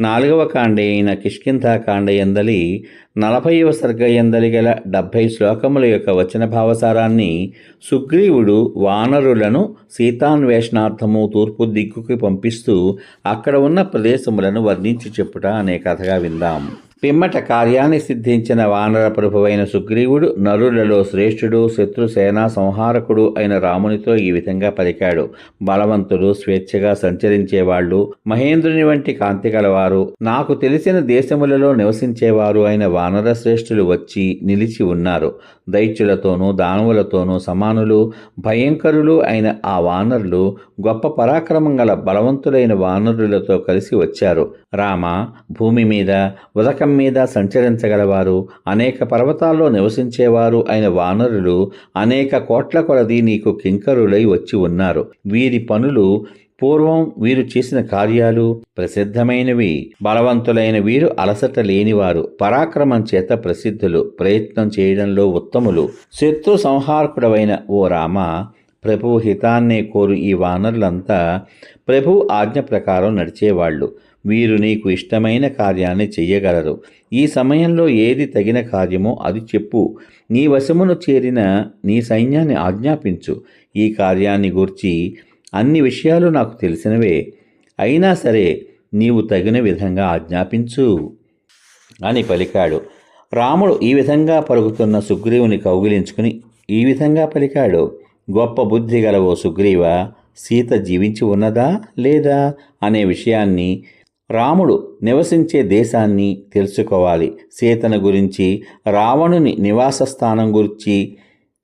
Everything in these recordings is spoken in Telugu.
నాలుగవ కాండే అయిన కిష్కింధాకాండ ఎందలి నలభైవ సర్గ ఎందలి గల డెబ్భై శ్లోకముల యొక్క వచన భావసారాన్ని సుగ్రీవుడు వానరులను సీతాన్వేషణార్థము తూర్పు దిక్కుకి పంపిస్తూ అక్కడ ఉన్న ప్రదేశములను వర్ణించి చెప్పుట అనే కథగా విందాం. పిమ్మట కార్యాన్ని సిద్ధించిన వానర ప్రభువైన సుగ్రీవుడు నరులలో శ్రేష్ఠుడు శత్రుసేనా సంహారకుడు అయిన రామునితో ఈ విధంగా పలికాడు. బలవంతుడు స్వేచ్ఛగా సంచరించేవాళ్ళు మహేంద్రుని వంటి కాంతి గలవారు నాకు తెలిసిన దేశములలో నివసించేవారు అయిన వానర శ్రేష్ఠులు వచ్చి నిలిచి ఉన్నారు. దైత్యులతోనూ దానవులతోనూ సమానులు భయంకరులు అయిన ఆ వానరులు గొప్ప పరాక్రమం గల బలవంతులైన వానరులతో కలిసి వచ్చారు. రామ భూమి మీద ఉదకం మీద సంచరించగలవారు అనేక పర్వతాల్లో నివసించేవారు అయిన వానరులు అనేక కోట్ల కొలది నీకు కింకరులై వచ్చి ఉన్నారు. వీరి పనులు పూర్వం వీరు చేసిన కార్యాలు ప్రసిద్ధమైనవి. బలవంతులైన వీరు అలసట లేనివారు. పరాక్రమం చేత ప్రసిద్ధులు. ప్రయత్నం చేయడంలో ఉత్తములు. శత్రు సంహారకుడవైన ఓ రామ ప్రభువు హితాన్నే కోరు ఈ వానరులంతా ప్రభు ఆజ్ఞ ప్రకారం నడిచేవాళ్ళు. వీరు నీకు ఇష్టమైన కార్యాన్ని చెయ్యగలరు. ఈ సమయంలో ఏది తగిన కార్యమో అది చెప్పు. నీ వశమును చేరిన నీ సైన్యాన్ని ఆజ్ఞాపించు. ఈ కార్యాన్ని గూర్చి అన్ని విషయాలు నాకు తెలిసినవే. అయినా సరే నీవు తగిన విధంగా ఆజ్ఞాపించు అని పలికాడు. రాముడు ఈ విధంగా పలుకుతున్న సుగ్రీవుని కౌగిలించుకుని ఈ విధంగా పలికాడు. గొప్ప బుద్ధి గల ఓ సుగ్రీవ సీత జీవించి ఉన్నదా లేదా అనే విషయాన్ని రాముడు నివసించే దేశాన్ని తెలుసుకోవాలి. సీతను గురించి రావణుని నివాస స్థానం గురించి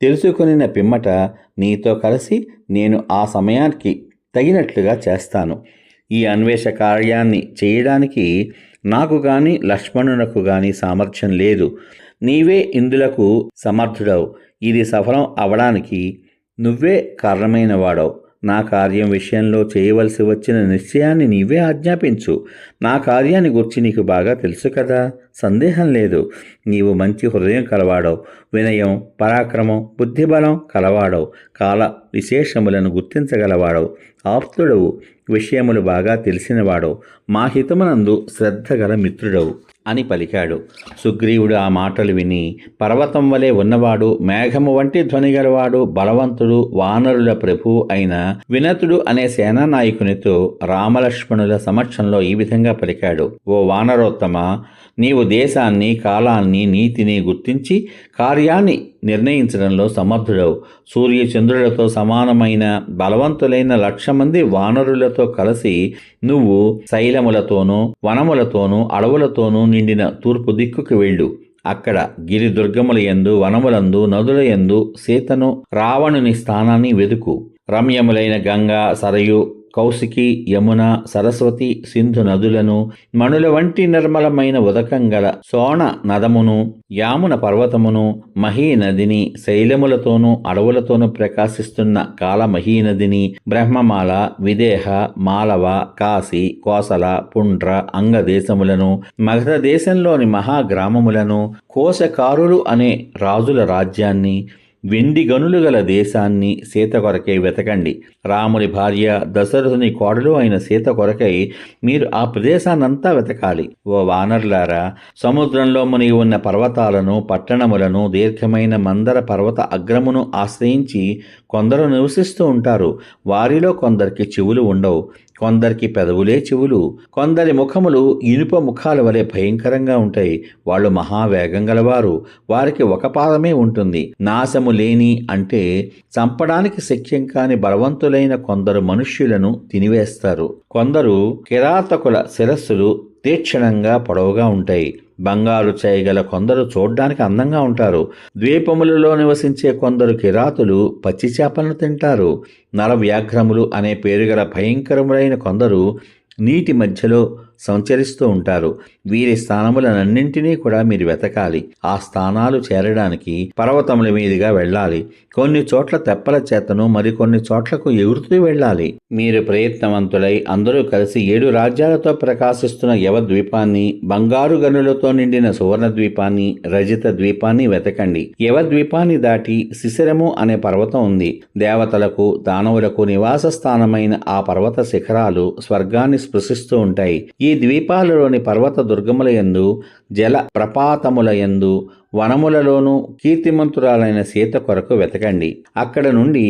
తెలుసుకునిన పిమ్మట నీతో కలిసి నేను ఆ సమయానికి తగినట్లుగా చేస్తాను. ఈ అన్వేష కార్యాన్ని చేయడానికి నాకు గాని లక్ష్మణునకు గాని సామర్థ్యం లేదు. నీవే ఇందులకు సమర్థుడవు. ఇది సఫలం అవడానికి నువ్వే కారణమైన వాడవు నా కార్యం విషయంలో చేయవలసి వచ్చిన నిశ్చయాన్ని నీవే ఆజ్ఞాపించు. నా కార్యాన్ని గురించి నీకు బాగా తెలుసు కదా? సందేహం లేదు. నీవు మంచి హృదయం కలవాడవు. వినయం పరాక్రమం బుద్ధిబలం కలవాడవు. కాల విశేషములను గుర్తించగలవాడవు. ఆప్తుడవు. విషయములు బాగా తెలిసినవాడవు. మా హితమునందు శ్రద్ధ గల మిత్రుడవు. అని పలికాడు. సుగ్రీవుడు ఆ మాటలు విని పర్వతం వలె ఉన్నవాడు మేఘము వంటి ధ్వని గలవాడు బలవంతుడు వానరుల ప్రభు అయిన వినతుడు అనే సేనానాయకునితో రామలక్ష్మణుల సమక్షంలో ఈ విధంగా పలికాడు. ఓ వానరోత్తమ నీవు దేశాన్ని కాలాన్ని నీతిని గుర్తించి కార్యాన్ని నిర్ణయించడంలో సమర్థుడవు. సూర్యచంద్రులతో సమానమైన బలవంతులైన లక్ష మంది వానరులతో కలిసి నువ్వు శైలములతోనూ వనములతోనూ అడవులతోనూ నిండిన తూర్పు దిక్కుకు వెళ్ళు. అక్కడ గిరి దుర్గముల యందు వనములందు నదుల యందు సీతను రావణుని స్థానాన్ని వెదుకు రమ్యములైన గంగా సరయు కౌశికి యమున సరస్వతి సింధు నదులను మణుల వంటి నిర్మలమైన ఉదకంగల సోణ నదమును యామున పర్వతమును మహీ నదిని శైలములతోనూ అడవులతోనూ ప్రకాశిస్తున్న కాలమహీ నదిని బ్రహ్మమాల విదేహ మాలవ కాశీ కోసల పుండ్ర అంగదేశములను మగధ దేశంలోని మహాగ్రామములను కోశకారులు అనే రాజుల రాజ్యాన్ని వెండి గనులు గల దేశాన్ని సీత కొరకై వెతకండి. రాముని భార్య దశరథుని కోడలు అయిన సీత కొరకై మీరు ఆ ప్రదేశాన్నంతా వెతకాలి. ఓ వానరులారా సముద్రంలో మునిగి ఉన్న పర్వతాలను పట్టణములను దీర్ఘమైన మందర పర్వత అగ్రమును ఆశ్రయించి కొందరు నివసిస్తూ ఉంటారు. వారిలో కొందరికి చెవులు ఉండవు. కొందరికి పెదవులే చెవులు కొందరి ముఖములు ఇనుప ముఖాల వలె భయంకరంగా ఉంటాయి. వాళ్ళు మహావేగం గలవారు. వారికి ఒక పాదమే ఉంటుంది. నాశము లేని అంటే చంపడానికి శక్యం కాని బలవంతులైన కొందరు మనుష్యులను తినివేస్తారు. కొందరు కిరాతకుల శిరస్సులు తీక్షణంగా పొడవుగా ఉంటాయి. బంగారు చేయగల కొందరు చూడ్డానికి అందంగా ఉంటారు. ద్వీపములలో నివసించే కొందరు కిరాతులు పచ్చి చేపలను తింటారు. నర వ్యాఘ్రములు అనే పేరుగల భయంకరములైన కొందరు నీటి మధ్యలో సంచరిస్తూ ఉంటారు. వీరి స్థానములనన్నింటినీ కూడా మీరు వెతకాలి. ఆ స్థానాలు చేరడానికి పర్వతముల మీదుగా వెళ్ళాలి. కొన్ని చోట్ల తెప్పల చేతను మరికొన్ని చోట్లకు ఎగురుతూ వెళ్ళాలి. మీరు ప్రయత్నవంతులై అందరూ కలిసి ఏడు రాజ్యాలతో ప్రకాశిస్తున్న యవ ద్వీపాన్ని బంగారు గనులతో నిండిన సువర్ణ ద్వీపాన్ని రజిత ద్వీపాన్ని వెతకండి. యవ ద్వీపాన్ని దాటి శిశిరము అనే పర్వతం ఉంది. దేవతలకు దానవులకు నివాస స్థానమైన ఆ పర్వత శిఖరాలు స్వర్గాన్ని స్పృశిస్తూ ఉంటాయి. ఈ ఈ ద్వీపాలలోని పర్వత దుర్గముల యందు జల ప్రపాతముల యందు వనములలోనూ కీర్తిమంతురాలైన సీత కొరకు వెతకండి. అక్కడ నుండి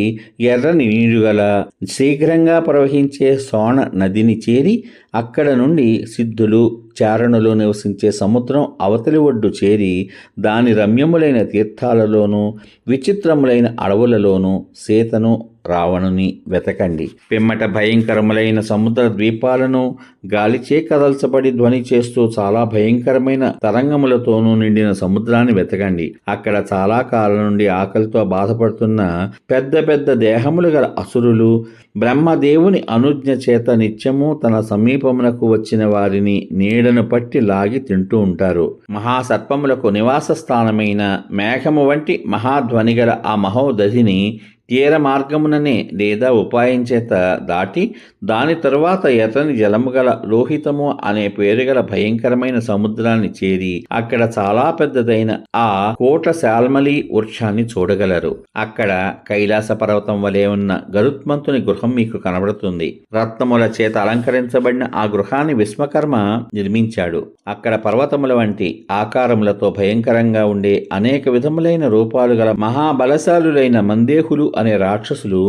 ఎర్రని నీరు గల శీఘ్రంగా ప్రవహించే సోణ నదిని చేరి అక్కడ నుండి సిద్ధులు చారణులు నివసించే సముద్రం అవతలి ఒడ్డు చేరి దాని రమ్యములైన తీర్థాలలోనూ విచిత్రములైన అడవులలోనూ సీతను రావణుని వెతకండి. పిమ్మట భయంకరములైన సముద్ర ద్వీపాలను గాలిచే కదల్చబడి ధ్వని చేస్తూ చాలా భయంకరమైన తరంగములతోనూ నిండిన సముద్రాన్ని వెతకండి. అక్కడ చాలా కాలం నుండి ఆకలితో బాధపడుతున్న పెద్ద పెద్ద దేహములు గల అసురులు బ్రహ్మదేవుని అనుజ్ఞ చేత నిత్యము తన సమీపమునకు వచ్చిన వారిని నీడను పట్టి లాగి తింటూ ఉంటారు. మహాసర్పములకు నివాస స్థానమైన మేఘము వంటి మహాధ్వని గల ఆ మహోదధిని తీర మార్గముననే లేదా ఉపాయం చేత దాటి దాని తరువాత ఎతని జలము గల లోహితము అనే పేరు గల భయంకరమైన సముద్రాన్ని చేరి అక్కడ చాలా పెద్దదైన ఆ కోట శాల్మలి వృక్షాన్ని చూడగలరు. అక్కడ కైలాస పర్వతం వలె ఉన్న గరుత్మంతుని గృహం మీకు కనబడుతుంది. రత్నముల చేత అలంకరించబడిన ఆ గృహాన్ని విశ్వకర్మ నిర్మించాడు. అక్కడ పర్వతముల వంటి ఆకారములతో భయంకరంగా ఉండే అనేక విధములైన రూపాలు గల మహాబలశాలులైన మందేహులు అనే రాక్షసులు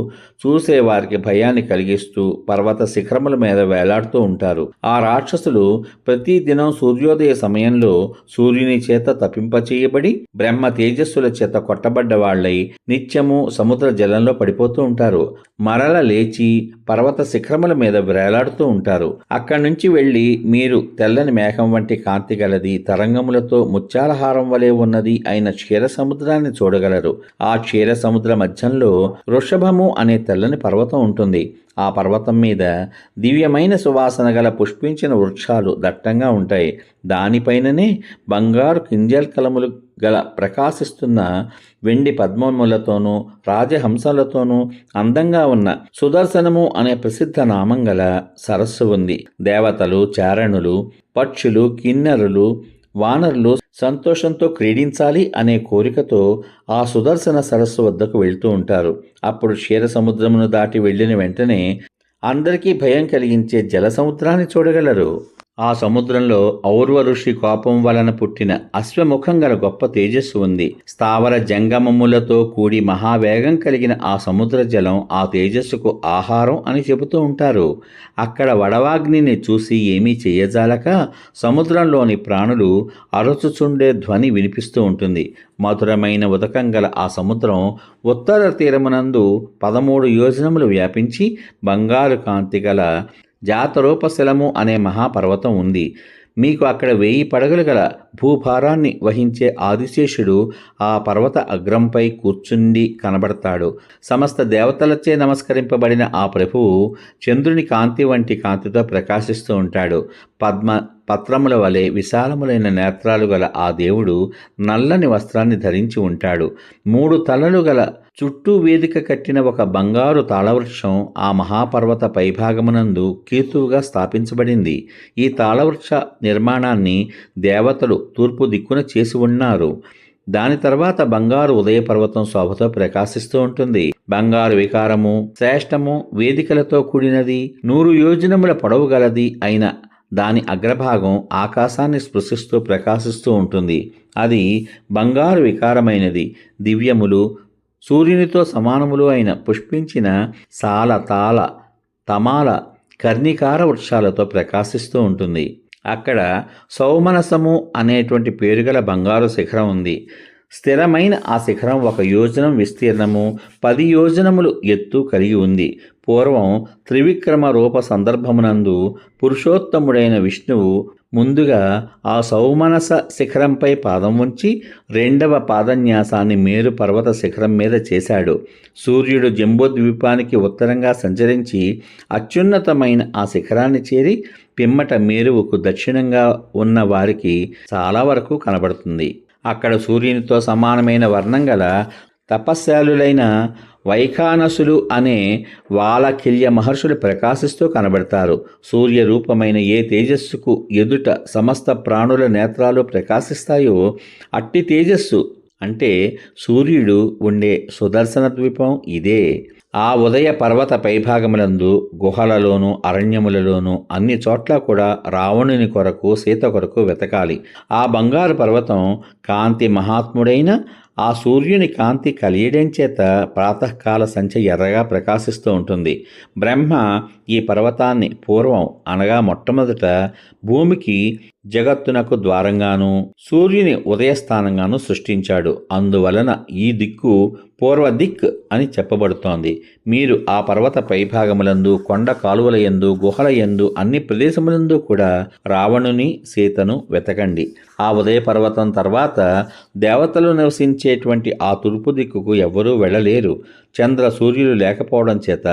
చూసే వారికి భయాన్ని కలిగిస్తూ పర్వత శిఖరముల మీద వేలాడుతూ ఉంటారు. ఆ రాక్షసులు ప్రతి దినం సూర్యోదయ సమయంలో సూర్యుని చేత తప్పింపచేయబడి బ్రహ్మ తేజస్సుల చేత కొట్టబడ్డ వాళ్ళై నిత్యము సముద్ర జలంలో పడిపోతూ ఉంటారు. మరల లేచి పర్వత శిఖరముల మీద వేలాడుతూ ఉంటారు. అక్కడి నుంచి వెళ్ళి మీరు తెల్లని మేఘం వంటి కాంతి గలది తరంగములతో ముత్యాలహారం వలె ఉన్నది అయిన క్షీర సముద్రాన్ని చూడగలరు. ఆ క్షీర సముద్ర మధ్యంలో వృషభము అనే తెల్లని పర్వతం ఉంటుంది. ఆ పర్వతం మీద దివ్యమైన సువాసన గల పుష్పించిన వృక్షాలు దట్టంగా ఉంటాయి. దానిపైననే బంగారు కింజల్కలములు గల ప్రకాశిస్తున్న వెండి పద్మములతోనూ రాజహంసలతోనూ అందంగా ఉన్న సుదర్శనము అనే ప్రసిద్ధ నామం గల సరస్సు ఉంది. దేవతలు చారణులు పక్షులు కిన్నెరులు వానరులు సంతోషంతో క్రీడించాలి అనే కోరికతో ఆ సుదర్శన సరస్సు వద్దకు వెళ్తూ ఉంటారు. అప్పుడు క్షీర సముద్రమును దాటి వెళ్ళిన వెంటనే అందరికీ భయం కలిగించే జల సముద్రాన్ని చూడగలరు. ఆ సముద్రంలో ఔర్వ ఋషి కోపం వలన పుట్టిన అశ్వముఖం గల గొప్ప తేజస్సు ఉంది. స్థావర జంగమములతో కూడి మహావేగం కలిగిన ఆ సముద్ర జలం ఆ తేజస్సుకు ఆహారం అని చెబుతూ ఉంటారు. అక్కడ వడవాగ్నిని చూసి ఏమీ చేయజాలక సముద్రంలోని ప్రాణులు అరచుచుండే ధ్వని వినిపిస్తూ ఉంటుంది. మధురమైన ఉదకం గల ఆ సముద్రం ఉత్తర తీరమునందు పదమూడు యోజనములు వ్యాపించి బంగారు కాంతి గల జాతరూపశిలము అనే మహాపర్వతం ఉంది. మీకు అక్కడ వెయ్యి పడగలు గల భూభారాన్ని వహించే ఆదిశేషుడు ఆ పర్వత అగ్రంపై కూర్చుండి కనబడతాడు. సమస్త దేవతలచే నమస్కరింపబడిన ఆ ప్రభువు చంద్రుని కాంతి వంటి కాంతితో ప్రకాశిస్తూ ఉంటాడు. పద్మ పత్రముల వలె విశాలములైన నేత్రాలు గల ఆ దేవుడు నల్లని వస్త్రాన్ని ధరించి ఉంటాడు. మూడు తలలు గల చుట్టూ వేదిక కట్టిన ఒక బంగారు తాళవృక్షం ఆ మహాపర్వత పైభాగమునందు కేతువుగా స్థాపించబడింది. ఈ తాళవృక్ష నిర్మాణాన్ని దేవతలు తూర్పు దిక్కున చేసి ఉన్నారు. దాని తర్వాత బంగారు ఉదయ పర్వతం శోభతో ప్రకాశిస్తూ ఉంటుంది. బంగారు వికారము శ్రేష్టము వేదికలతో కూడినది నూరు యోజనముల పొడవు గలది అయిన దాని అగ్రభాగం ఆకాశాన్ని స్పృశిస్తూ ప్రకాశిస్తూ ఉంటుంది. అది బంగారు వికారమైనది. దివ్యములు సూర్యునితో సమానములు అయిన పుష్పించిన సాల తాల తమాల కర్ణికార వృక్షాలతో ప్రకాశిస్తూ ఉంటుంది. అక్కడ సౌమనసము అనేటువంటి పేరుగల బంగారు శిఖరం ఉంది. స్థిరమైన ఆ శిఖరం ఒక యోజనం విస్తీర్ణము పది యోజనములు ఎత్తు కలిగి ఉంది. పూర్వం త్రివిక్రమ రూప సందర్భమునందు పురుషోత్తముడైన విష్ణువు ముందుగా ఆ సౌమనస శిఖరంపై పాదం ఉంచి రెండవ పాదన్యాసాన్ని మేరు పర్వత శిఖరం మీద చేశాడు. సూర్యుడు జంబోద్వీపానికి ఉత్తరంగా సంచరించి అత్యున్నతమైన ఆ శిఖరాన్ని చేరి పిమ్మట మేరువుకు దక్షిణంగా ఉన్న వారికి చాలా వరకు కనబడుతుంది. అక్కడ సూర్యునితో సమానమైన వర్ణం గల తపస్శాలులైన వైఖానసులు అనే వాలకిల్య మహర్షులు ప్రకాశిస్తూ కనబడతారు. సూర్య రూపమైన ఏ తేజస్సుకు ఎదుట సమస్త ప్రాణుల నేత్రాలు ప్రకాశిస్తాయో అట్టి తేజస్సు. అంటే సూర్యుడు ఉండే సుదర్శన ద్వీపం ఇదే. ఆ ఉదయ పర్వత పైభాగములందు గుహలలోను అరణ్యములలోను అన్ని చోట్ల కూడా రావణుని కొరకు సీత కొరకు వెతకాలి. ఆ బంగారు పర్వతం కాంతి మహాత్ముడైన ఆ సూర్యుని కాంతి కలియడం చేత ప్రాతకాల సంచ ఎర్రగా ప్రకాశిస్తూ ఉంటుంది. బ్రహ్మ ఈ పర్వతాన్ని పూర్వం అనగా మొట్టమొదట భూమికి జగత్తునకు ద్వారంగాను సూర్యుని ఉదయస్థానంగాను సృష్టించాడు. అందువలన ఈ దిక్కు పూర్వ దిక్ అని చెప్పబడుతోంది. మీరు ఆ పర్వత పైభాగములందు కొండ కాలువల యందు గుహల యందు అన్ని ప్రదేశములందు కూడా రావణుని సీతను వెతకండి. ఆ ఉదయ పర్వతం తర్వాత దేవతలు నివసించేటువంటి ఆ తూర్పు దిక్కుకు ఎవ్వరూ వెళ్ళలేరు. చంద్ర సూర్యులు లేకపోవడం చేత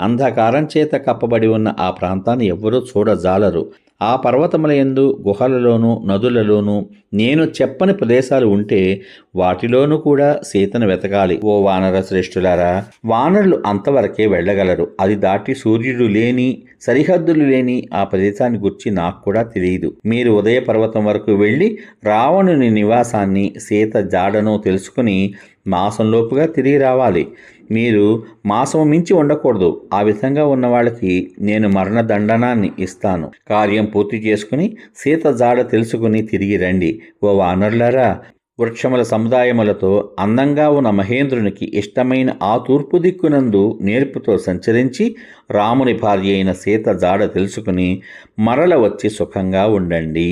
అంధకారం చేత కప్పబడి ఉన్న ఆ ప్రాంతాన్ని ఎవ్వరూ చూడజాలరు. ఆ పర్వతముల యందు గుహలలోనూ నదులలోనూ నేను చెప్పని ప్రదేశాలు ఉంటే వాటిలోనూ కూడా సీతను వెతకాలి. ఓ వానర శ్రేష్ఠులారా వానరులు అంతవరకే వెళ్ళగలరు. అది దాటి సూర్యుడు లేని సరిహద్దులు లేని ఆ ప్రదేశాన్ని గురించి నాకు కూడా తెలియదు. మీరు ఉదయ పర్వతం వరకు వెళ్ళి రావణుని నివాసాన్ని సీత జాడను తెలుసుకుని మాసంలోపుగా తిరిగి రావాలి. మీరు మాసం మించి ఉండకూడదు. ఆ విధంగా ఉన్న వాళ్ళకి నేను మరణదండనాన్ని ఇస్తాను. కార్యం పూర్తి చేసుకుని సీత జాడ తెలుసుకుని తిరిగి రండి. ఓ వానరులారా వృక్షముల సముదాయములతో అందంగా ఉన్న మహేంద్రునికి ఇష్టమైన ఆ తూర్పు దిక్కునందు నేర్పుతో సంచరించి రాముని భార్య అయిన సీత జాడ తెలుసుకుని మరల వచ్చి సుఖంగా ఉండండి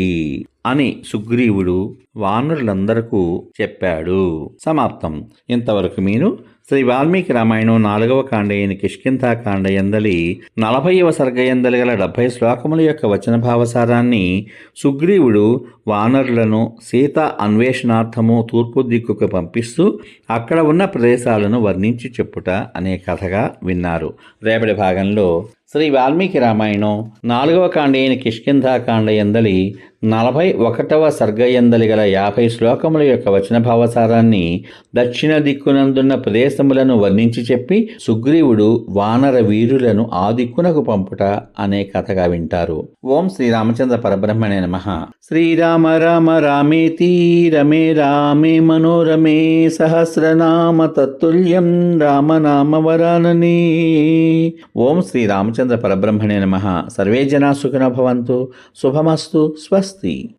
అని సుగ్రీవుడు వానరులందరకు చెప్పాడు. సమాప్తం. ఇంతవరకు మీరు శ్రీ వాల్మీకి రామాయణం నాలుగవ కాండ అయిన కిష్కింధాకాండ ఎందలి నలభైవ సర్గ ఎందలి గల డెబ్భై శ్లోకముల యొక్క వచన భావసారాన్ని సుగ్రీవుడు వానరులను సీత అన్వేషణార్థము తూర్పు దిక్కుకు పంపిస్తూ అక్కడ ఉన్న ప్రదేశాలను వర్ణించి చెప్పుట అనే కథగా విన్నారు. రేపటి భాగంలో శ్రీ వాల్మీకి రామాయణం నాలుగవ కాండ అయిన కిష్కింధాకాండ ఎందలి నలభై ఒకటవ సర్గయందలి గల యాభై శ్లోకముల యొక్క వచన భావసారాన్ని దక్షిణ దిక్కునందున్న ప్రదేశములను వర్ణించి చెప్పి సుగ్రీవుడు వానర వీరులను ఆ దిక్కునకు పంపుట అనే కథగా వింటారు. ఓం శ్రీరామచంద్ర పరబ్రహ్మణే నమ. శ్రీరామ రామ రామేతి రమే రామే మనోరమే సహస్రనామ తత్తుల్యం రామనామ వరానని. ఓం శ్రీరామచంద్ర పరబ్రహ్మణే నమ. సర్వే జనా సుఖినో భవంతు. శుభమస్తు. స్వస్ see.